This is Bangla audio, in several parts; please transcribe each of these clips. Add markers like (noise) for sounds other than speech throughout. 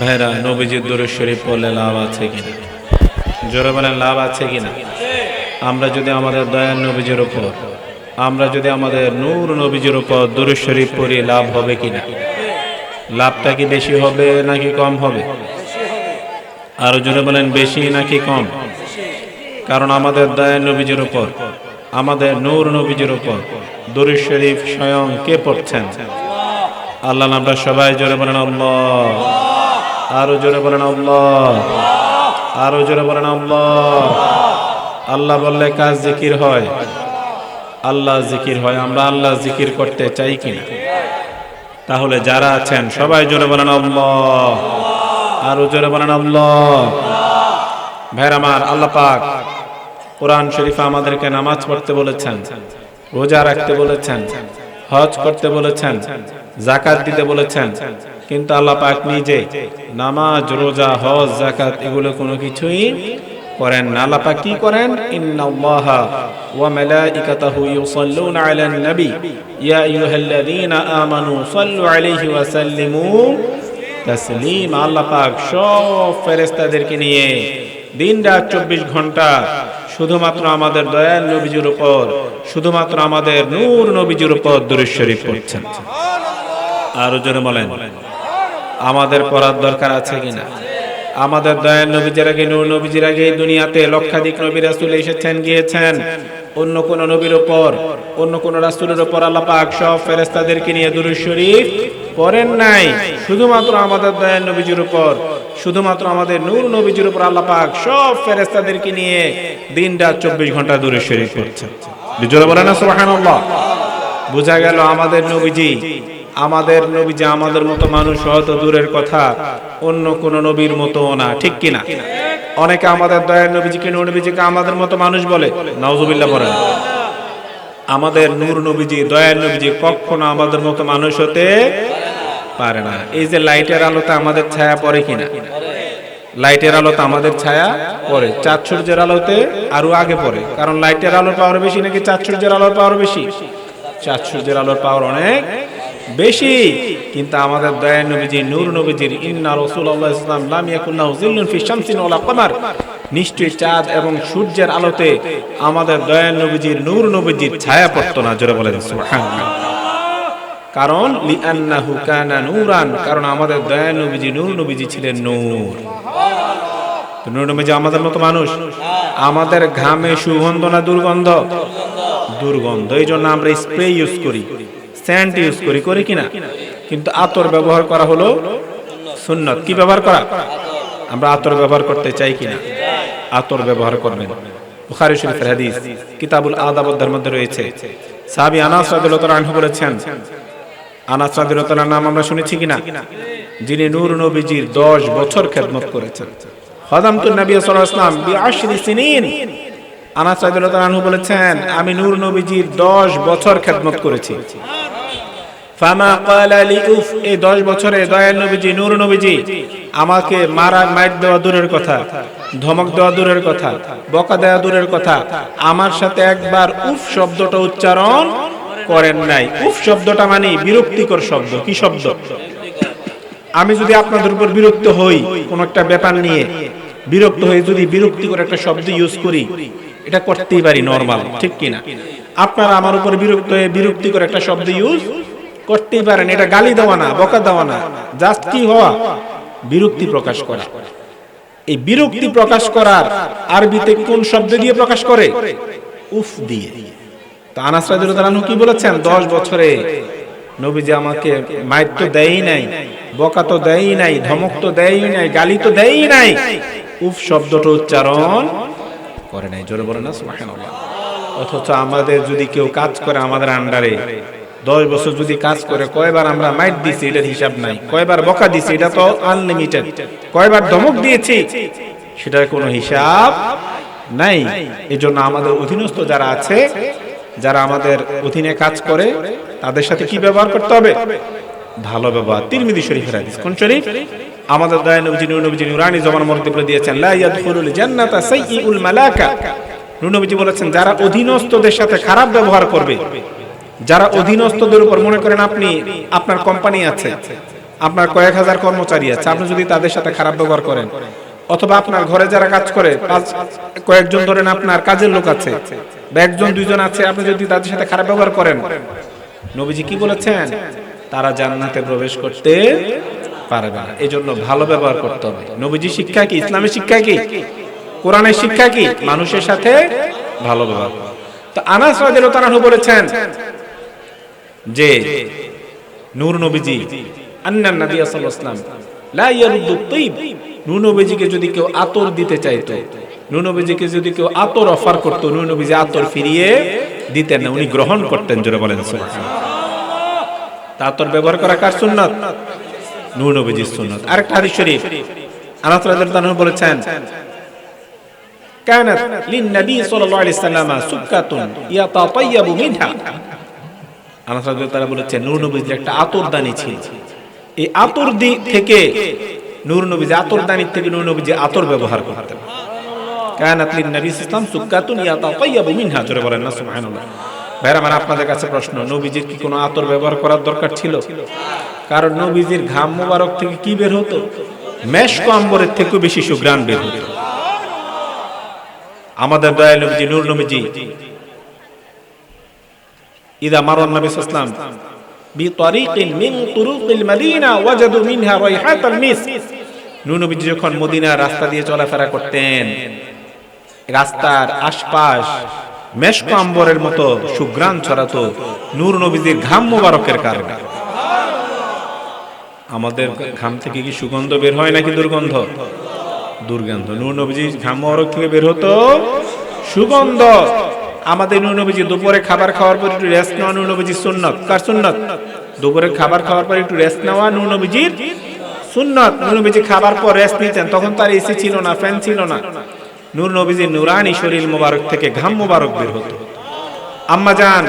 ভাইরা, নবীজির দূরে শরীফ পড়লে লাভ আছে কিনা? জোরে বলেন, লাভ আছে কিনা? আমরা যদি আমাদের দয়াল নবীজির উপর, আমরা যদি আমাদের নূর নবীজির উপর দূরে শরীফ পড়ি, লাভ হবে কিনা? লাভটা কি বেশি হবে নাকি কম হবে? আরও জোরে বলেন, বেশি নাকি কম? কারণ আমাদের দয়াল নবীজির উপর, আমাদের নূর নবীজির উপর দরুদ শরীফ স্বয়ং কে পড়ছেন? আল্লাহ, আমরা সবাই জোরে বলেন, আল্লাহ। আরও জোরে বলেন আল্লাহ। আরও জোরে বলেন আল্লাহ। আল্লাহ বললে কাজ জিকির হয়? আল্লাহ জিকির হয়। আমরা আল্লাহ জিকির করতে চাই কিনা? তাহলে যারা আছেন, সবাই জোরে বলেন আল্লাহ। আরও জোরে বলেন আল্লাহ। ভাইর আমার, আল্লাহ পাক কোরআন শরীফে আমাদেরকে নামাজ পড়তে বলেছেন, রোজা রাখতে বলেছেন, হজ করতে বলেছেন জাকাত দিতে বলেছেন কিন্তু আল্লাহ পাক নিজে নামাজ, রোজা, হজ জাকাত এগুলো কোনো কিছুই করেন না। আল্লাহ পাক কি করেন? ইন্নাল্লাহা ওয়া মালাইকাতাহু ইউসাল্লুনা আলান নবী। ইয়া আইয়ুহাল্লাযীনা আমানু সাল্লু আলাইহি ওয়া সাল্লিমু তাসলিম। আল্লাহ পাক সব ফেরেশতাদেরকে নিয়ে দিন রাত চব্বিশ ঘণ্টা শুধুমাত্র আমাদের দয়াল নবীজির উপর, শুধুমাত্র আমাদের নূর নবীজির উপর দরুদ শরীফ পড়ছেন। আরও জোরে বলেন। আমাদের পড়ার দরকার আছে কিনা? আমাদের দয়াল নবীজির আগে, নূর নবীজির আগে দুনিয়াতে লক্ষাধিক নবী রাসূল এসেছেন, গিয়েছেন। অন্য কোন নবীর উপর, অন্য কোন রাসূলের উপর আল্লাহ পাক সব ফেরেশতাদেরকে নিয়ে দুরূদ শরীফ পড়েন নাই। শুধুমাত্র আমাদের দয়াল নবীজির উপর, শুধুমাত্র আমাদের নূর নবীজির উপর আল্লাহ পাক সব ফেরেশতাদেরকে নিয়ে দিন রাত চব্বিশ ঘণ্টা দূরে শরীফ পড়ছেন। জোরে বলেন সুবহানাল্লাহ। বোঝা গেল আমাদের নবীজি আমাদের নবী যে আমাদের মতো মানুষ হয়তো দূরের কথা, অন্য কোন নবীর মতো না, ঠিক কিনা? অনেকে আমাদের দয়ার নবীজিকে, নূর নবীজিকে আমাদের মতো মানুষ বলে, নাউজুবিল্লাহ বলেন। আমাদের নূর নবীজি, দয়ার নবীজি কখনো আমাদের মতো মানুষ হতে পারে না। এই যে লাইটের আলোতে আমাদের ছায়া পড়ে কিনা? লাইটের আলোতে আমাদের ছায়া পড়ে। চাঁদ সূর্যের আলোতে আরও আগে পড়ে। কারণ লাইটের আলোর পাওয়ার বেশি নাকি চাঁদ সূর্যের আলোর পাওয়ার বেশি? চাঁদ সূর্যের আলোর পাওয়ার অনেক বেশি, কিন্তু আমাদের দয়ান নবীজি, নূর নবীজির ইন্না রাসূলুল্লাহ ইসলাম লাম ইয়াকুল্লাহু জিল্লুন ফি শামসিন ওয়ালা কমার। নিশ্চয়ই চাঁদ এবং সূর্যের আলোতে আমাদের দয়ান নবীজির নূর নবীজির ছায়া পড়তো না, জোরে বলেন, সুবহানাল্লাহ। কারণ, লিআন্নাহু কানা নূরান, কারণ আমাদের দয়ান নবীজি, নূর নবীজি ছিলেন নূর। নূর নবীজি আমাদের মতো মানুষ? আমাদের ঘামে সুগন্ধ না দুর্গন্ধ? দুর্গন্ধ এই জন্য আমরা স্প্রে ইউজ করি। স্যান্ড ইউজ করি করি কিনা? কিন্তু আতর ব্যবহার করা হলো সুন্নত। কি ব্যবহার করা? আমরা আতর ব্যবহার করতে চাই কিনা? আতর ব্যবহার করবেন। বুখারী শরীফের হাদিস কিতাবুল আদাব অধ্যায়ের মধ্যে রয়েছে। সাহাবী আনাস রাদিয়াল্লাহু আনহু বলেছেন আনাস রাদিয়াল্লাহু তাআলার নাম আমরা শুনেছি কিনা? যিনি নূর নবীজির 10 বছর খেদমত করেছেন। খাদামতুন নবী সাল্লাল্লাহু আলাইহি ওয়াসাল্লাম বিআশরি সিনিন। আনাস রাদিয়াল্লাহু আনহু বলেছেন আমি নূর নবীজির 10 বছর খেদমত করেছি। ফামা উফ এই 10 বছরে দয়াল নবীজি, নূর নবীজি, আমাকে মারা, মাইট দেওয়া দূরের কথা, ধমক দেওয়া দূরের কথা, বকা দেওয়া দূরের কথা, আমার সাথে একবার উফ শব্দটা উচ্চারণ করেন নাই। উফ শব্দটা মানে বিরক্তিকর শব্দ। কি শব্দ? আমি যদি আপনাদের উপর বিরক্ত হই, কোন একটা ব্যাপার নিয়ে, বিরক্ত হয়ে যদি বিরক্তিকর একটা শব্দ ইউজ করি, এটা করতেই পারি নরমাল ঠিক কিনা? আপনারা আমার উপর বিরক্ত হয়ে বিরক্তিকর একটা শব্দ ইউজ করতেই পারেন, এটা গালি দেওয়া না, বকা দেওয়া না জাস্ট কি হওয়া, বিরক্তি প্রকাশ করা। এই বিরক্তি প্রকাশ করার আরবিতে কোন শব্দ দিয়ে প্রকাশ করে? উফ দিয়ে। তো আনাস তাআলা কি বলেছেন? 10 বছরে নবীজি আমাকে মাইর তো দেয়ই নাই, বকা তো দেয়ই নাই, ধমক তো দেয়ই নাই, গালি তো দেয়ই নাই। উফ শব্দটা উচ্চারণ করে নাই, জোরে বলে না অথচ আমাদের যদি কেউ কাজ করে আমাদের আন্ডারে দশ বছর যদি কাজ করে, কয়বার আমরা মাইট দিছি এটার হিসাব নাই। কয়বার বকা দিছি এটা তো আনলিমিটেড কয়বার ধমক দিয়েছি, সেটার কোনো হিসাব নাই। এজন্য আমাদের অধীনস্থ যারা আছে, যারা আমাদের অধীনে কাজ করে, তাদের সাথে কি ব্যবহার করতে হবে? ভালো ব্যবহার। তিরমিজি শরীফের হাদিস। কোন শরীফ? আমাদের দয়া নবীজি নবীজি, নুরানি জমানার মধ্যে বলে দিয়েছেন, লা ইয়াদখুলুল জান্নাতা সাইয়্যুল মালাকা নবীজি বলেছেন, যারা অধীনস্থদের সাথে খারাপ ব্যবহার করবে যারা অধীনস্থদের উপর মনে করেন আপনি আপনার কোম্পানি আছে, আপনার কয়েক হাজার কর্মচারী আছে, আপনি যদি তাদের সাথে খারাপ ব্যবহার করেন, অথবা আপনার ঘরে যারা কাজ করে কয়েকজন ধরেন আপনার কাজের লোক আছে, বা একজন, দুইজন আছে, আপনি যদি তাদের সাথে খারাপ ব্যবহার করেন, নবীজি কি বলেছেন? তারা জান্নাতে প্রবেশ করতে পারবে না। এই জন্য ভালো ব্যবহার করতে হবে। নবীজি শিক্ষা কি? ইসলামের শিক্ষা কি? কোরআনের শিক্ষা কি? মানুষের সাথে ভালো ব্যবহার তো আনাস তাআলা বলেছেন যে নূর নবীজি, আন্নান নবী আসলাম লা ইয়ারুদ্দু নূর নবীজিকে যদি কেউ আতর দিতে চাইতো, নূর নবীজিকে যদি কেউ আতর অফার করতো, নূর নবীজি আতর ফিরিয়ে দিতেন না, উনি গ্রহণ করতেন, জোরে বলেন সুবহানাল্লাহ। আতর ব্যবহার করা কার সুন্নাত? নূর নবীজির সুন্নাত। আরেকটা হাদিস শরীফ, আনাস রাদিয়াল্লাহু আনহু বলেছেন, কানাত লিন নবী সাল্লাল্লাহু আলাইহি ওয়াসাল্লাম মিনহা। তাআলা বলেছেন, নূর একটা আতরদানি ছিল। এই আতর থেকে নূর নবী যে থেকে নূর নবী যে আতর ব্যবহার করতেন। নবী ইসলাম সুকাতুন মিনহা, জোরে বলেন না, সুবহানাল্লাহ। ভাইরা আমার আপনাদের কাছে প্রশ্ন, নবীজির কি কোনো আতর ব্যবহার করার দরকার ছিল? কারণ নবীজির ঘাম মোবারক থেকে কি বের হতো? মেশক আম্বরের থেকেও বেশি সুগ্রাণ বের হতো। আমাদের দয়াল নবীজি, নূর নবীজি ইদা মারান নবী সাল্লাম বিতারিকিন মিন তুরুকিল মদিনা ওয়াজাদু মিনহা রাইহাতাল মিস্ক নূনবী যখন মদিনা রাস্তা দিয়ে চলাফেরা করতেন, রাস্তার আশপাশ মেশক আম্বরের মতো সুগ্রাম ছড়াতো নূর নবীজির ঘাম মোবারকের কারণে। আমাদের ঘাম থেকে কি সুগন্ধ বের হয় নাকি দুর্গন্ধ? দুর্গন্ধ। নূর নবীজির ঘাম মোবারক থেকে বের হতো সুগন্ধ। আমাদের নূর দুপুরে খাবার খাওয়ার পর একটু রেস্ট নেওয়া নূর নবীজির সুন্নত। কার সুন্নত? দুপুরে খাবার খাওয়ার পর একটু রেস্ট নেওয়া নূর সুন্নত। নূর নবীজি খাবার পর রেস্ট নিতেন, তখন তার এসি ছিল না ফ্যান ছিল না। নূর নুরানি শরীর মোবারক থেকে ঘাম মোবারক বের হতো। আম্মা জান,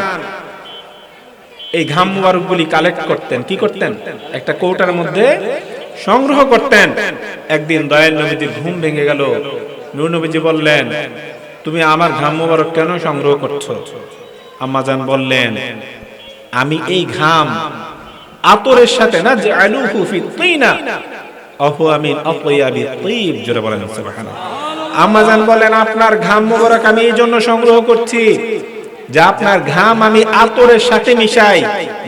এই ঘাম মুবারকগুলি কালেক্ট করতেন। কি করতেন? একটা কৌটার মধ্যে সংগ্রহ করতেন। একদিন দয়াল নবীজির ঘুম ভেঙে গেল। নূর নবীজি বললেন তুমি আমার ঘাম মুবারক কেন সংগ্রহ করছ? আম্মাজান বললেন, আমি এই ঘাম আতরের সাথে না, যে আলু হুফি তিনা। অহু আমিন অপয়াবি তৈব, জোরে বলেন আম্মাজান বলেন আপনার ঘাম মুবারক আমি এই জন্য সংগ্রহ করছি যে আপনার ঘাম আমি আতরের সাথে মিশাই,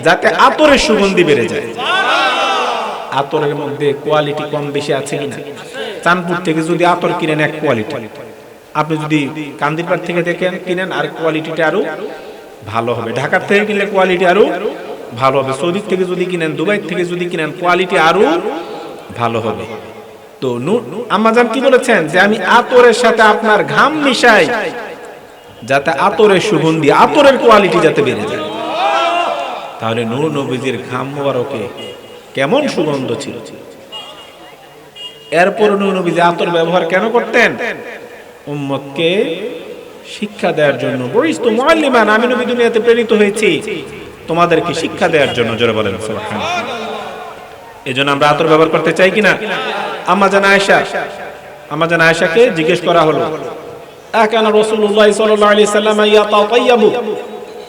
যাতে আতরের সুগন্ধি বেড়ে যায়। আতরের মধ্যে কোয়ালিটি কম বেশি আছে কিনা? চাঁদপুর থেকে যদি আতর কিনেন, এক কোয়ালিটি আপনি যদি কান্দিরপাড় থেকে দেখেন, কিনেন, আর কোয়ালিটিটা আরও ভালো হবে। ঢাকার থেকে কিনলে কোয়ালিটি আরও ভালো হবে। সৌদি থেকে যদি কিনেন দুবাই থেকে যদি কিনেন কোয়ালিটি আরও ভালো হবে। তো আমাজান কি বলেছেন? যে আমি আতরের সাথে আপনার ঘাম মিশাই, যাতে আতরের সুগন্ধি, আতরের কোয়ালিটি যাতে বেড়ে যায়। তাহলে নূর নবীজির ঘাম মোবারকে কেমন সুগন্ধ ছিল। এরপর নূর নবীজি আতর ব্যবহার কেন করতেন? উম্মতকে শিক্ষা দেওয়ার জন্য। বরিস তো মুআল্লিমান, আমি নবী দুনিয়াতে প্রেরিত হয়েছি। তোমাদেরকে শিক্ষা দেওয়ার জন্য জোরে বলেন, সুবহানাল্লাহ। এজন্য আমরা আতর ব্যবহার করতে চাই কিনা? আম্মা জান আয়েশা, আম্মা জান আয়েশাকে জিজ্ঞেস করা হলো, আকান রাসূলুল্লাহ সাল্লাল্লাহু আলাইহি সাল্লাম ইয়াতাতায়াবু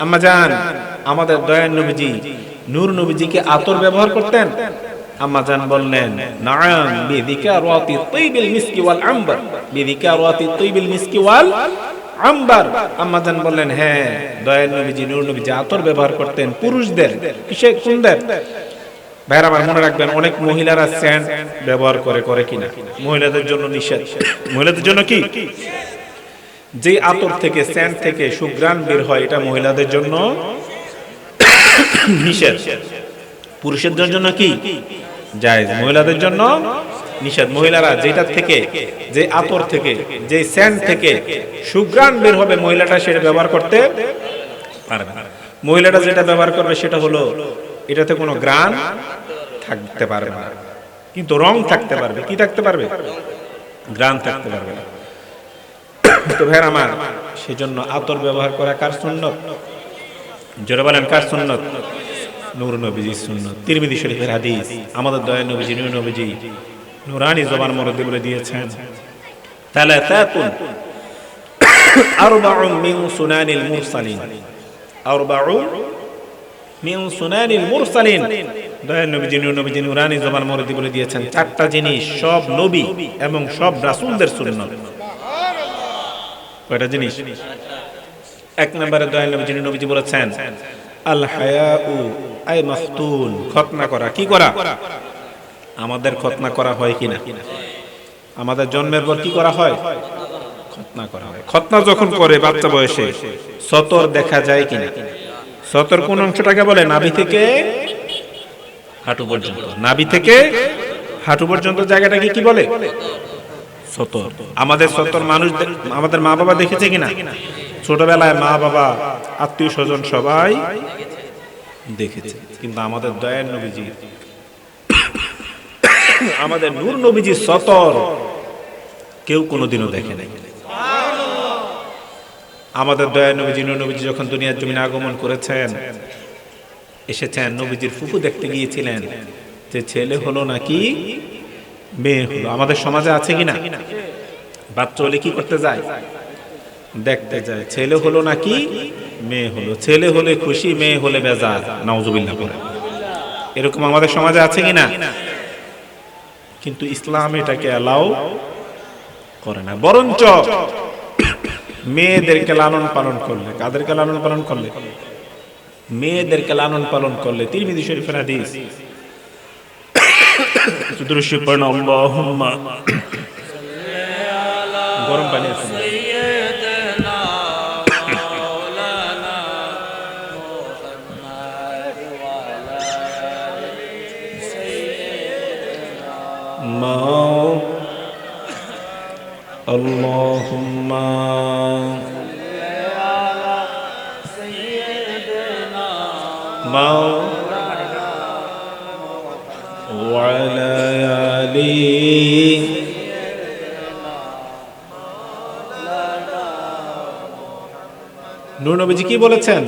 আম্মা জান, আমাদের দয়ার নবীজি, নূর নবীজিকে আতর ব্যবহার করতেন। আম্মা জান বললেন নাআম বিযিকারাতি তাইবিল মিসকি ওয়াল আম্বার। বিযিকারাতি তাইবিল মিসকি ওয়াল আম্বার। আম্মা জান বললেন হ্যাঁ দয়ার নবীজি, নূর নবীজি আতর ব্যবহার করতেন পুরুষদের। কিসে কোনদের ভাইরা আমার মনে রাখবেন, অনেক মহিলারা স্যান্ড ব্যবহার করে করে কিনা। মহিলাদের জন্য নিষেধ। মহিলাদের জন্য কি? যে আতর থেকে, স্যান্ড থেকে সুগ্রাণ বের হয়, এটা মহিলাদের জন্য নিষেধ। পুরুষের জন্য কি? যায়। মহিলাদের জন্য নিষেধ। মহিলারা যেটা থেকে, যে আতর থেকে, যে স্যান্ড থেকে সুগ্রাণ বের হবে মহিলাটা সেটা ব্যবহার করতে পারবে মহিলাটা যেটা ব্যবহার করবে সেটা হলো, এটাতে কোনো গ্রান থাকতে পারবে না। কিন্তু রং থাকতে পারবে। কি থাকতে পারবে? গ্রান থাকতে পারবে না। তো ভাইর আমার, সেজন্য আতর ব্যবহার করা কার সুন্নত? জোরে বলেন, কার সুন্নত? নূর নবীজি সুন্নত তিরমিজি শরীফের হাদিস আমাদের দয়া নবীজি নূর নবীজি নুরানি জবান মরদে বলে দিয়েছেন ثلاثات أربع من سنان المرسلين أربع من سنان المرسلين দয়াল নবী যিনি নবী যিনি উরানি জবান মরদি বলে দিয়েছেন চারটা জিনিস সব নবী এবং সব রাসূলদের সুন্নাত কয়টা জিনিস এক নম্বরে দয়াল নবী যিনি নবীজি বলেছেন আল হায়াউ আই মাফতুন খতনা করা। কি করা? আমাদের খতনা করা হয় কিনা? আমাদের জন্মের পর কি করা হয়? খতনা করা হয়। খতনা যখন করে বাচ্চা বয়সে, সতর দেখা যায় কিনা? সতর কোন অংশটাকে বলে? নাভি থেকে হাঁটু পর্যন্ত। নাভি থেকে হাঁটু পর্যন্ত জায়গাটাকে কি বলে? সতর। আমাদের সতর মানুষ আমাদের মা বাবা দেখেছে কিনা? ছোটবেলায় মা বাবা, আত্মীয় স্বজন সবাই দেখেছে। কিন্তু আমাদের দয়ার নবীজি, আমাদের নূর নবীজি সতর কেউ কোনোদিনও দেখে নাই। আমাদের দয়া নবীজি, নূর নবীজি যখন দুনিয়ার জমিনে আগমন করেছেন, এসেছেন, নবীজির ফুফু দেখতে গিয়েছিলেন যে ছেলে হলো নাকি মেয়ে হলো। আমাদের সমাজে আছে কিনা বাচ্চা হলে কি করতে যায়? দেখতে যায়। ছেলে হলো নাকি মেয়ে হলো, ছেলে হলে খুশি, মেয়ে হলে বেজার, নাউজুবিল্লাহ করে এরকম আমাদের সমাজে আছে কিনা? কিন্তু ইসলাম এটাকে অ্যালাউ করে না। বরঞ্চ মেয়েদেরকে লালন পালন করলে, কাদেরকে লালন পালন করলে? মেয়েদেরকে লালন পালন করলে, তিরমিজি শরীফের হাদিস। (coughs) (coughs) গরম পানি আছে। اللهم سيدنا ماو وعلى آله নূর নবীজি কি বলেছেন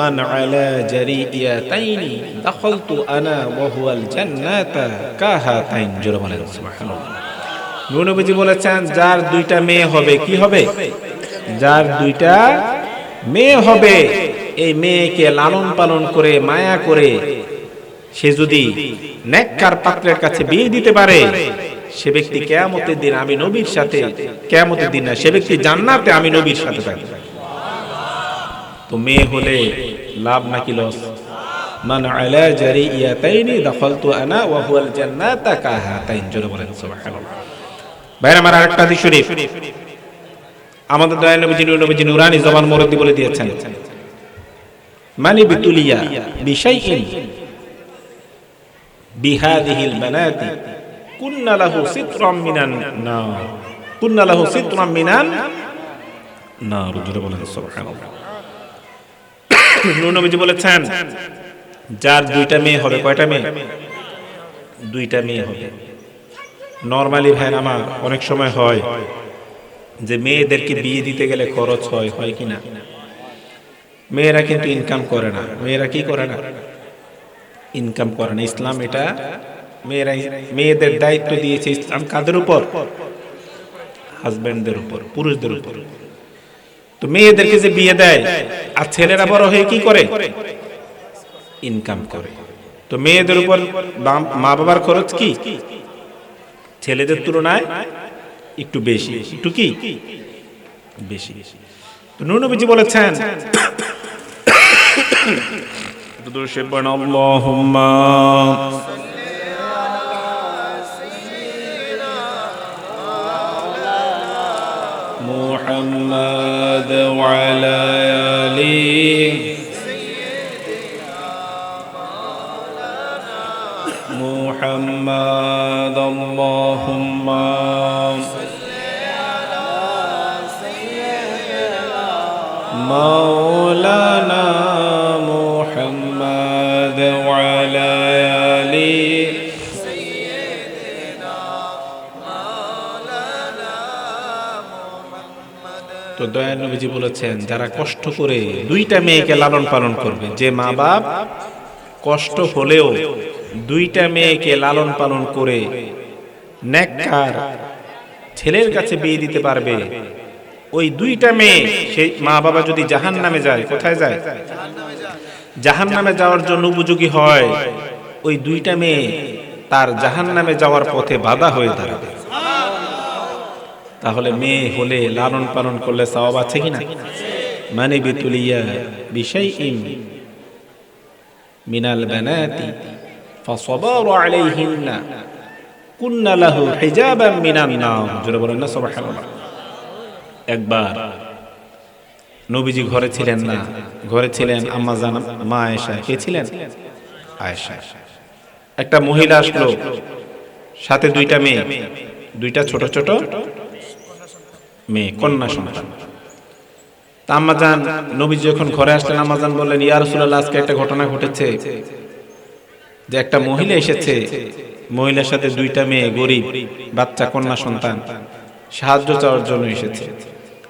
মান আলা জারিয়াতাইনি দাখালতু আনা ওয়া হুয়াল জান্নাতা কাহাতাইন জোরে বলেন সুবহানাল্লাহ নূর নবীজি বলেছেন, যার দুইটা মেয়ে হবে, কি হবে? যার দুইটা মেয়ে হবে, এই মেয়েকে লালন পালন করে, মায়া করে, সে যদি নেককার পাত্রের কাছে বিয়ে দিতে পারে, সে ব্যক্তি কেয়ামতের দিন আমি নবীর সাথে, কেয়ামতের দিন না, সে ব্যক্তি জান্নাতে আমি নবীর সাথে থাকবে। তো মেয়ে হলে লাভ নাকি লস? মান আলা জারিয়াতাইনি দাখালতু আনা ওয়া হুয়াল জান্নাতা কাহাতাইন। জোরে বলেন, সুবহানাল্লাহ। ভাইরা আমার আরেকটা হাদিস শরীফ। আমাদের দয়াল নবী যিনি নবী যিনি নুরানি জবান মুরদ্দি বলে দিয়েছেন। মানি বিতুলিয়া বিশাইইন বিহাদিহিল বানাতি কুন্না লাহু সিতরাম মিনান নার। কুন্না লাহু সিতরাম মিনান নার। জোরে বলেন, সুবহানাল্লাহ। নবীজি বলেছেন, যার দুইটা মেয়ে হবে, কয়টা মেয়ে? দুইটা মেয়ে হবে। নর্মালি ভাই আমার অনেক সময় হয় যে মেয়েদেরকে বিয়ে দিতে গেলে খরচ হয় হয় কিনা মেয়েরা কিন্তু ইনকাম করে না। মেয়েরা কি করে না? ইনকাম করে না। ইসলাম এটা মেয়েরা মেয়েদের দায়িত্ব দিয়েছে ইসলাম কাদের উপর? হাজবেন্ডদের উপর, পুরুষদের উপর। তো মেয়েদেরকে যে বিয়ে দেয়, আর ছেলেরা বড় হয়ে কি করে? ইনকাম করে। তো মেয়েদের উপর মা বাবার খরচ কি? ছেলেদের তুলনায় একটু বেশি একটু কি বেশি তো নুনবীজি বলেছেন আল্লাহুম্মা محمد وعلى محمد اللهم مولانا محمد وعلى آله তো দয়াল নবীজি বলেছেন যারা কষ্ট করে দুইটা মেয়েকে লালন পালন করবে যে মা বাপ কষ্ট হলেও দুইটা মেয়েকে লালন পালন করে নেককার ছেলের কাছে বিয়ে দিতে পারবে। ওই দুইটা মেয়ে সেই মা বাবা যদি জাহান নামে যায় কোথায় যায়? জাহান নামে যাওয়ার জন্য উপযোগী হয়। ওই দুইটা মেয়ে তার জাহান নামে যাওয়ার পথে বাধা হয়ে দাঁড়াবে। তাহলে মেয়ে হলে লালন পালন করলে সওয়াব আছে কিনা? মানে বিতুলিয়া বিষয় ইম মিনাল বানাতি। فصبر عليهن কুন্না লাহু হিজাবাম মিনান নার জোরে বলেন না সুবহানাল্লাহ একবার নবীজি ঘরে ছিলেন না ঘরে ছিলেন আম্মা জান মা আয়েশা কে ছিলেন আয়েশা একটা মহিলা আসলো সাথে দুইটা মেয়ে দুইটা ছোট ছোট মেয়ে কন্যা সন্তান তা আম্মাজান নবীজি যখন ঘরে আসলেন আম্মাজান বললেন ইয়া রাসূলুল্লাহ আজকে একটা ঘটনা ঘটেছে যে একটা মহিলা এসেছে মহিলার সাথে দুইটা মেয়ে গরিব বাচ্চা কন্যা সন্তান। সাহায্য চাওয়ার জন্য এসেছে।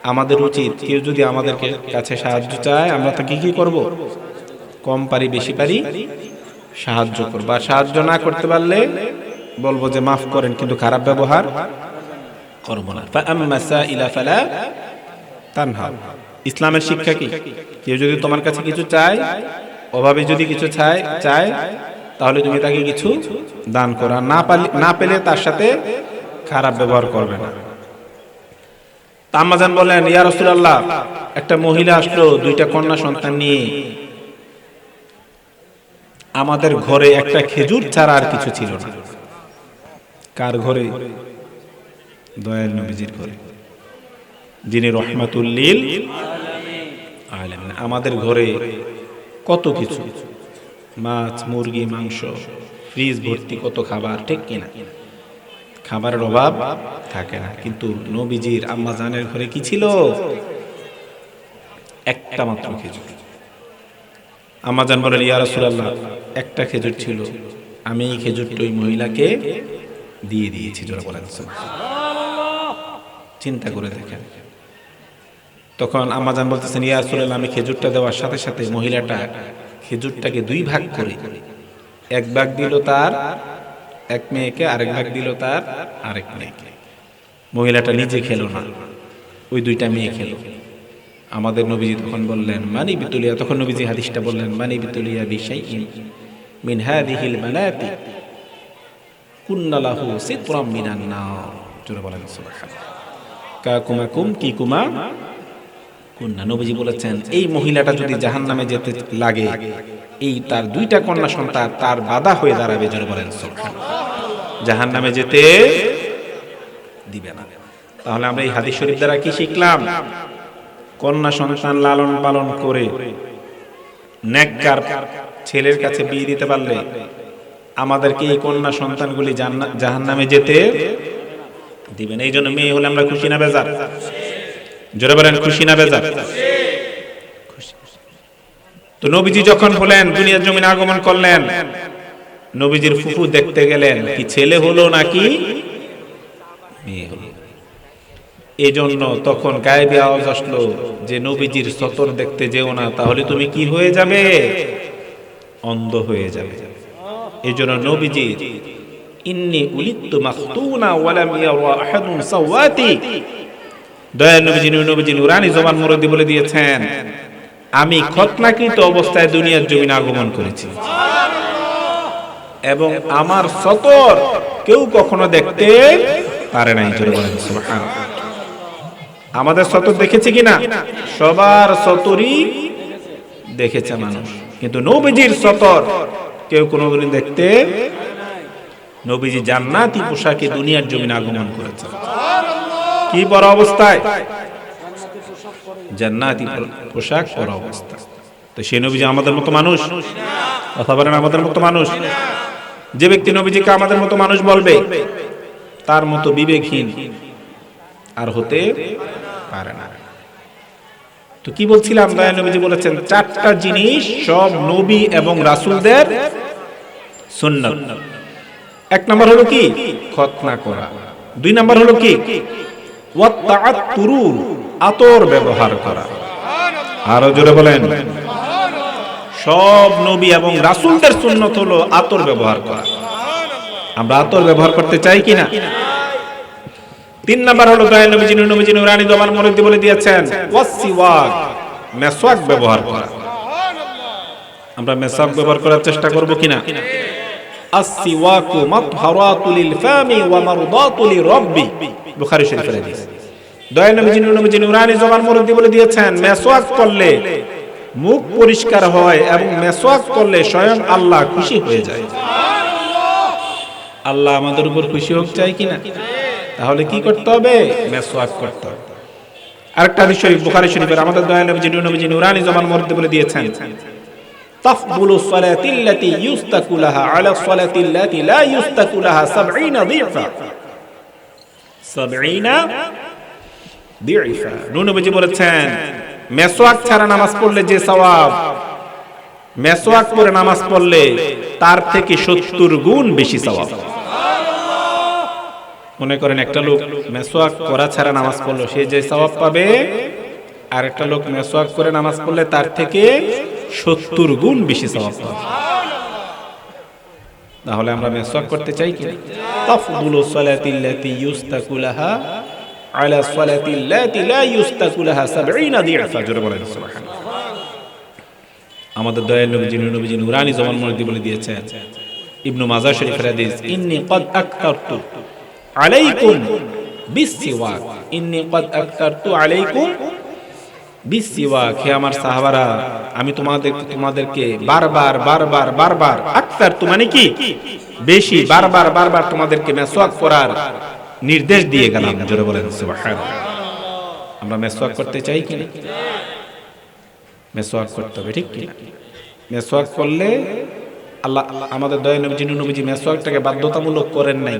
আমাদের উচিত কেউ যদি আমাদের কাছে সাহায্য চায় আমরা তাকে কি করব? কম পারি বেশি পারি সাহায্য করব। আর সাহায্য না করতে পারলে বলব যে মাফ করেন কিন্তু খারাপ ব্যবহার করব না। ইসলামের শিক্ষা কি? কেউ যদি তোমার কাছে কিছু চায় অভাবে যদি কিছু চায় চায় তাহলে তুমি তাকে কিছু দান করা না পেলে তার সাথে খারাপ ব্যবহার করবে না। তাম্মাজান বলেন ইয়া রাসূলুল্লাহ, একটা মহিলা আসলো, দুইটা কন্যা সন্তান নিয়ে। আমাদের ঘরে একটা খেজুর ছাড়া আর কিছু ছিল না। কার ঘরে? দয়াল নবীজির ঘরে। যিনি রহমাতুল্লিল আমাদের ঘরে কত কিছু। মাছ, মুরগি, মাংস, ফ্রিজ ভর্তি কত খাবার, ঠিক কিনা খাবারের অভাব থাকে না। কিন্তু নবীজির আম্মা জানের ঘরে কি ছিল? একটা মাত্র খেজুর। আম্মা জান বলেন, ইয়া রাসূলুল্লাহ, একটা খেজুর ছিল। আমি এই খেজুরটা ওই মহিলাকে দিয়ে দিয়েছি। যারা বলেন চিন্তা করে দেখেন। তখন আম্মাজান বলতেছেন, ইয়া রাসূলুল্লাহ, আমি খেজুরটা দেওয়ার সাথে সাথে মহিলাটা খেজুরটাকে দুই ভাগ করে। এক ভাগ দিল তার, এক মেয়েকে আরেক ভাগ দিল তার আরেক মেয়েকে। মহিলাটা নিজে খেলো না, ওই দুইটা মেয়ে খেলো। আমাদের নবীজি তখন বললেন, মানি বিতুলিয়া? তখন নবীজি হাদিসটা বললেন, মানি বিতুলিয়া বিশাইইন মিন হাদিহিল বানাতি কুন্না লাহু সিতরাম মিনান নার। জোরে বলেন সুবহানাল্লাহ। কা কুমা কুম কি কুমা? কন্যা। নবীজি বলেছেন, এই মহিলাটা যদি জাহান নামে যেতে লাগে, এই তার দুইটা কন্যা সন্তান তার বাধা হয়ে দাঁড়াবে জোরে বলেন জাহান নামে যেতে দিবে না। তাহলে আমরা এই হাদিস শরীফ দ্বারা কি শিখলাম? কন্যা সন্তান লালন পালন করে নেককার ছেলের কাছে বিয়ে দিতে পারলে আমাদেরকে এই কন্যা সন্তানগুলি জাহান নামে যেতে দিবেন এই জন্য মেয়ে হলে আমরা খুশি না, বেজার? জোরে বলেন, খুশি না বেজার। তো নবীজি যখন হলেন, দুনিয়ার জমিনে আগমন করলেন, নবীজির ফুফু দেখতে গেলেন, কি ছেলে হলো নাকি মেয়ে হলো? এই জন্য তখন গায়েবী আওয়াজ আসলো যে, নবীজির সতর দেখতে যেও না, তাহলে তুমি কি হয়ে যাবে? অন্ধ হয়ে যাবে। এই জন্য নবীজি, ইন্নি উলিত্তু মাখতুনা ওয়ালাম ইয়ারা আহাদুন সাওয়াতি। দয়াল নবীজি নবীজি, নুরানি জবান মুরদি বলে দিয়েছেন, আমি খতনাকৃত অবস্থায় দুনিয়ার জমিনে আগমন করেছি। এবং আমার সতর কেউ কখনো দেখতে পারে নাই আমাদের সতর দেখেছে কিনা? সবার সতরই দেখেছে মানুষ। কিন্তু নবীজির সতর কেউ কোনোদিন দেখতে নবীজি জান্নাতি পোশাকে দুনিয়ার জমিনে আগমন করেছে কি বড় অবস্থায়? জান্নাতি পোশাক পরা অবস্থা। তো সেই নবীজি আমাদের মতো মানুষ? কথা বলেন, আমাদের মতো মানুষ? যে ব্যক্তি নবীজিকে আমাদের মতো মানুষ বলবে, তার মতো বিবেকহীন আর হতে পারে না। তো কি বলছিলাম? দয়া নবীজি বলেছেন, চারটা জিনিস সব নবী এবং রাসূলদের সুন্নাত। এক নাম্বার হলো কি? খতনা করা। দুই নাম্বার হলো কি? আতর ব্যবহার করা। আরও জোরে বলেন। সব নবী এবং রাসূলদের সুন্নত হলো আতর ব্যবহার করা। আমরা আতর ব্যবহার করতে চাই কিনা? তিন নাম্বার হলো, দয়া নবীজি নবীজি, নুরানি জবান মরদি বলে দিয়েছেন, ওয়াসিওয়াক মেসওয়াক ব্যবহার করা। আমরা মেসওয়াক ব্যবহার করার চেষ্টা করব কিনা? বুখারী মুখ পরিষ্কার হয় এবং করলে স্বয়ং আল্লাহ খুশি হয়ে যায়। আল্লাহ আমাদের উপর খুশি হোক চাই কিনা তাহলে কি করতে হবে? মেসওয়াক করতে হবে। আরেকটা হাদিস শরীফ, বুখারী শরীফের, আমাদের দয়া নবীজি নবীজি নুরানি জবান মুরব্বি বলে দিয়েছেন। تفضل الصلاة التي يستك لها على الصلاة التي لا يستك لها سبعين ضعفا سبعين ضعفا নুন নবীজি বলেছেন মেসওয়াক ছাড়া নামাজ পড়লে যে সওয়াব মেসওয়াক পরে নামাজ পড়লে তার থেকে সত্তর গুণ বেশি সওয়াব মনে করেন একটা লোক মেসওয়াক করা ছাড়া নামাজ পড়লো সে যে সওয়াব পাবে আর একটা লোক মেসওয়াক করে নামাজ পড়লে তার থেকে সত্তর গুণ বেশি সওয়াব পাবে তাহলে আমরা মেসওয়াক করতে চাই কি তাফদুলু সালাতিল্লাতি ইউস্তাকুলাহা, আলা সালাতিল্লাতি লা ইউস্তাকুলাহা 70 দিআফা জোরে বলেন, সুবহানাল্লাহ। আমাদের দয়াল নবীজি নবীজি নুরানি বলে দিয়েছেন, ইবনু মাজাহ শরীফের হাদিস, ইন্নী কদ আকতারতু আলাইকুম বিসিওয়াক। কদ আকতারতু আলাইকুম বিসিওয়াক হে আমার সাহাবারা, আমি তোমাদের, তোমাদেরকে বারবার বারবার বারবার আকতার তো মানে কি? বেশি বারবার বারবার তোমাদেরকে মেসওয়াক করার নির্দেশ দিয়ে গেলাম, জোরে বলেন আমরা মেসওয়াক করতে চাই কি না? মেসওয়াক করতে হবে, ঠিক কি না? মেসওয়াক করলে আল্লাহ, আমাদের দয়া নবীজি নবীজি মেসওয়াকটাকে বাধ্যতামূলক করেন নাই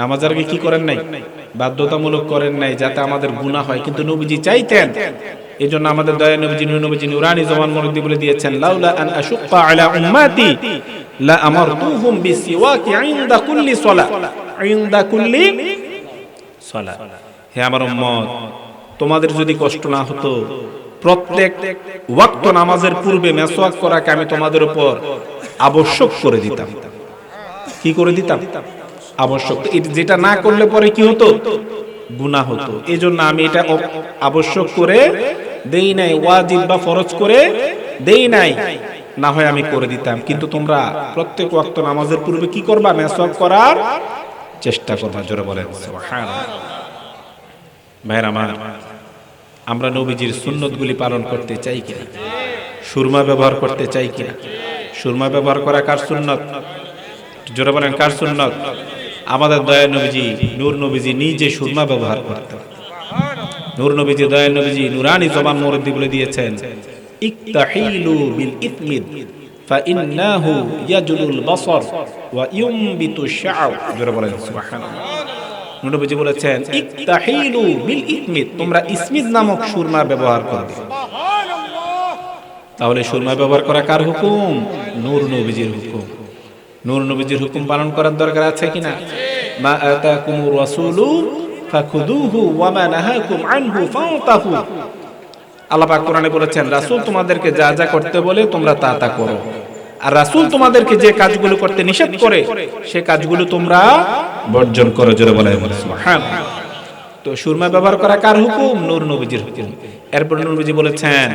নামাজের আগে কি করেন নাই? বাধ্যতামূলক করেন নাই যাতে আমাদের গুনাহ হয়। কিন্তু নবীজি চাইতেন। এই জন্য আমাদের দয়া নবীজি নবীজি, নুরানি জমান মরদি বলে দিয়েছেন, লাউলা আন আশুক্কা আলা উম্মাতি লা আমারতুহুম বিসিওয়াকি ইনদা কুল্লি সালাহ ইনদা কুল্লি সালাহ হে আমার উম্মত, তোমাদের যদি কষ্ট না হতো, প্রত্যেক ওয়াক্ত নামাজের পূর্বে মেসওয়াক করাকে আমি তোমাদের উপর আবশ্যক করে দিতাম। কি করে দিতাম? আবশ্যক। এটা যেটা না করলে পরে কি হতো? গুনাহ হতো। এই জন্য আমি এটা আবশ্যক করে দেই নাই, ওয়াজিব বা ফরজ করে দেই নাই। না হয় আমি করে দিতাম। কিন্তু তোমরা প্রত্যেক ওয়াক্ত নামাজের পূর্বে কি করবা? মেসওয়াক করার চেষ্টা করবা। জোরে বলেন ভাইরা আমার, আমরা নবীজির সুন্নতগুলি পালন করতে চাই কিনা? সুরমা ব্যবহার করতে চাই কিনা? সুরমা ব্যবহার করা কার সুন্নত? জোরে বলেন, কার সুন্নত? আমাদের দয়া নবীজি নূর নবীজি নিজে সুরমা ব্যবহার করতেন নূর নবীজি দয়া নবীজি নুরানি জবান মুরদ্দি বলে দিয়েছেন ইকতাহিলু বিল ইতমিদ فإنه يجل البصر وينبت الشعر জোরে বলেন সুবহানাল্লাহ নূর নবীজি বলেছেন ইকতাহিলু বিল ইতমিদ তোমরা ইসমিদ নামক সুরমা ব্যবহার করবে তাহলে সুরমা ব্যবহার করা কার হুকুম নূর নবীজির হুকুম নূর নবীজির হুকুম পালন করার দরকার আছে কিনা? মা আতাকুমুর রাসূলু ফাখুদুহু ওয়া মা নাহাকুম আনহু ফান্তাহু আল্লাহ পাক কোরআনে বলেছেন, রাসূল তোমাদেরকে যা যা করতে বলে তোমরা তা তা করো। আর রাসূল তোমাদেরকে যে কাজগুলো করতে নিষেধ করে, সে কাজগুলো তোমরা বর্জন করো, জোরে বলে সুবহানাল্লাহ। তো সুরমা ব্যবহার করা কার হুকুম? নূর নবীজির হুকুম। এরপর নবীজি বলেছেন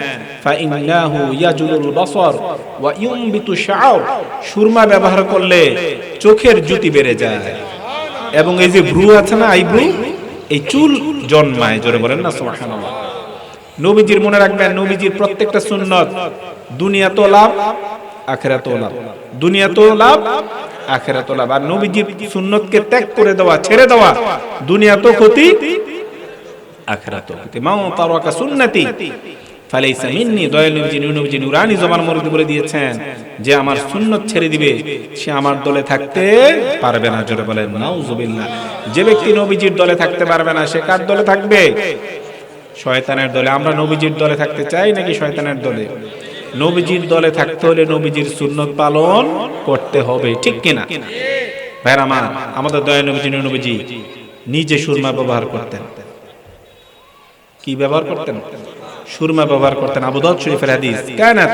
ফা ইন্নাহু ইয়াজুলুল বাসার ওয়া ইউমবিতু শাআর। সুরমা ব্যবহার করলে চোখের জ্যোতি বেড়ে যায়। এবং এই যে ভ্রু আছে না, এই ভ্রু, এই চুল জন্মায়, জোরে বলেন না, সুবহানাল্লাহ। নবীজির মনে রাখবেন, নবীজির প্রত্যেকটা সুন্নত দুনিয়া তো লাভ আখেরাত লাভ। দুনিয়া তো লাভ আখেরাত লাভ। আর নবীজির সুন্নতকে ত্যাগ করে দেওয়া, ছেড়ে দেওয়া দুনিয়া তো ক্ষতি আখেরাত ক্ষতি মাও তারাকা সুন্নতি। ফালাইসা নবীজি নুরানি জবান বলে দিয়েছেন, যে আমার সুন্নত ছেড়ে দিবে, সে আমার দলে থাকতে পারবে না। জোরে নাউজুবিল্লাহ। যে ব্যক্তি নবীজির দলে থাকতে পারবে না, সে কার দলে থাকবে? শয়তানের দলে। আমরা নবীজির দলে থাকতে চাই নাকি শয়তানের দলে? নবীজির দলে থাকতে হলে নবীজির সুন্নত পালন করতে হবে, ঠিক কিনা? ভাইরা আমার, আমাদের দয়া নবীজি নবীজি নিজে সুরমা ব্যবহার করতেন। কি ব্যবহার করতেন? সুরমা ব্যবহার করতেন। আবু দাউদ শরীফের হাদিস, কানাত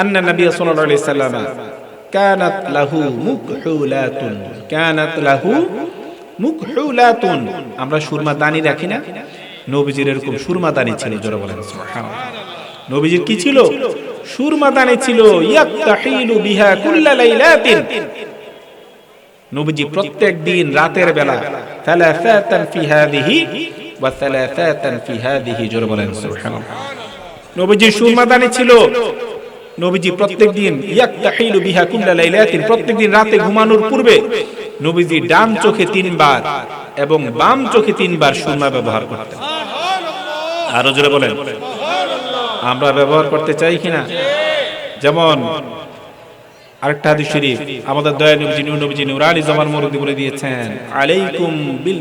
আন্না নবী সাল্লাল্লাহু আলাইহি সাল্লাম কানাত লাহু মুকহুলাতুন কানাত লাহু মুকহুলাতুন আমরা সুরমা দানি রাখি না। নবীজির এরকম সুরমা দানি ছিল, জোরে বলেন, সুবহানাল্লাহ। নবীজির কি ছিল? সুরমা দানে ছিল, ইয়াক্তাহিলু বিহা কুল্লা লাইলাতিন। নবীজি প্রত্যেক দিন রাতের বেলা, সালাসাতান ফি হাদিহি বলেন ছিল। নবীজি প্রত্যেক দিন বিহা কুল্লা লাইলাতিন, প্রত্যেক রাতে ঘুমানোর পূর্বে নবীজি ডান চোখে তিনবার এবং বাম চোখে তিনবার ব্যবহার করতেন। আরও জোরে বলেন। আমরা ব্যবহার করতে চাই কিনা? যেমন আরেকটা শরীফ, আমাদের দয়া নবীজি নূর নবীজি নুরানি জামান মুরদি বলে দিয়েছেন, আলাইকুম বিল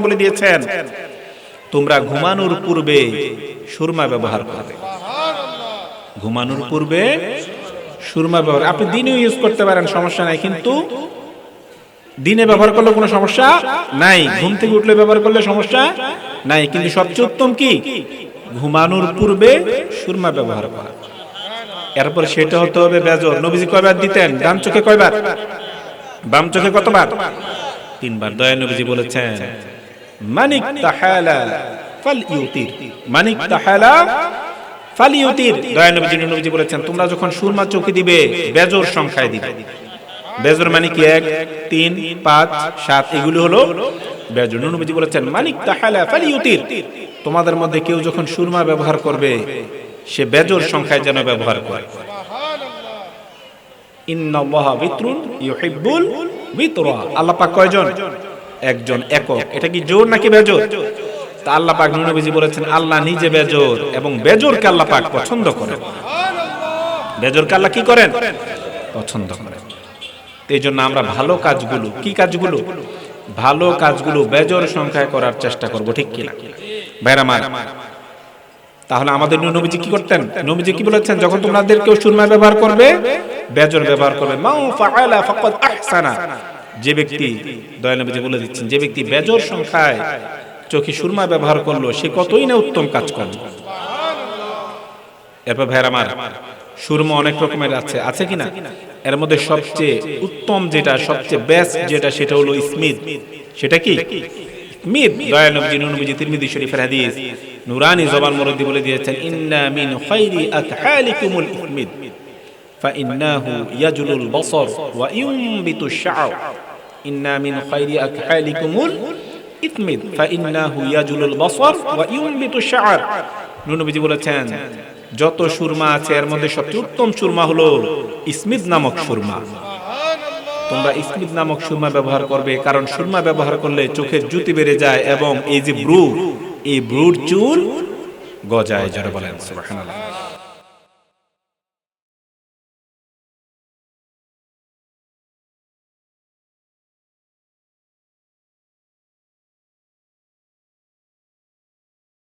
বলে দিয়েছেন, তোমরা ঘুমানোর পূর্বে সুরমা ব্যবহার করবে। ঘুমানোর পূর্বে সুরমা ব্যবহার আপনি দিনেও ইউজ করতে পারেন, সমস্যা নাই, কিন্তু দিনে ব্যবহার করলে কোনো সমস্যা নাই। ঘুম থেকে উঠলে ব্যবহার করলে সমস্যা নাই। কিন্তু সবচেয়ে উত্তম কি? ঘুমানোর পূর্বে সুরমা ব্যবহার করা। এরপর সেটা হতে হবে বেজর। নবীজি কয়বার দিতেন? ডান চোখে কয়বার? বাম চোখে কতবার? তিনবার। দয়া নবীজি বলেছেন, মানিক তাহালা ফাল ইউতির মানিক তাহালা ফাল ইউতির দয়া নবীজি নবীজি বলেছেন, তোমরা যখন সুরমা চোখে দিবে, বেজর সংখ্যায় দিবে। বেজর মানে কি এক, তিন, পাঁচ, সাত, এগুলো হলো বেজর। নবীজি বলেছেন, মানিক তাহালা ফালিউতির। তোমাদের মধ্যে কেউ যখন সুরমা ব্যবহার করবে সে বেজর সংখ্যায় যেন ব্যবহার করে। এটা কি জোর নাকি বলেছেন, আল্লাহ নিজে বেজর এবং পছন্দ করেন। কি করেন? পছন্দ করেন। এই জন্য আমরা ভালো কাজগুলো, কি কাজগুলো? ভালো কাজগুলো বেজর সংখ্যায় করার চেষ্টা করব, ঠিক কিনা? ভাইরামার তাহলে আমাদের নবীজি কি করতেন? নবীজি কি বলেছেন? যখন তোমাদের কেউ সুরমা ব্যবহার করবে বেজর ব্যবহার করবে মাউ ফাআলা ফাকাদ আহসানা। যে ব্যক্তি দয়া নবীজি বলে দিচ্ছেন যে ব্যক্তি বেজর সংখ্যায় চোখে সুরমা ব্যবহার করল সে কতই না উত্তম কাজ করল এরপর ভাইরামার সুরমা অনেক রকমের আছে। আছে কিনা এর মধ্যে সবচেয়ে উত্তম যেটা সবচেয়ে বেস্ট যেটা সেটা হলো স্মিথ সেটা কি? ইসমিদ। দয়া নবীজি নবীজি তিরমিজি শরীফের হাদিস। নুরানি জবান মুরদ্দি বলে দিয়েছেন ইন্না মিন খাইরি আকহালিকুমুল ইসমিদ فإنه يجل البصر وينبت الشعر إن من خير أكحالكم الإثمد فإنه يجل البصر وينبت الشعر নবীজি বলেছেন যত সুরমা আছে এর মধ্যে সবচেয়ে উত্তম সুরমা হলো ইসমিদ নামক সুরমা তোমরা ইসমিদ নামক সুরমা ব্যবহার করবে কারণ সুরমা ব্যবহার করলে চোখের জুতি বেড়ে যায় এবং এই যে ব্রু এই ব্রুর চুল গজায় যারা বলেন সুবহানাল্লাহ।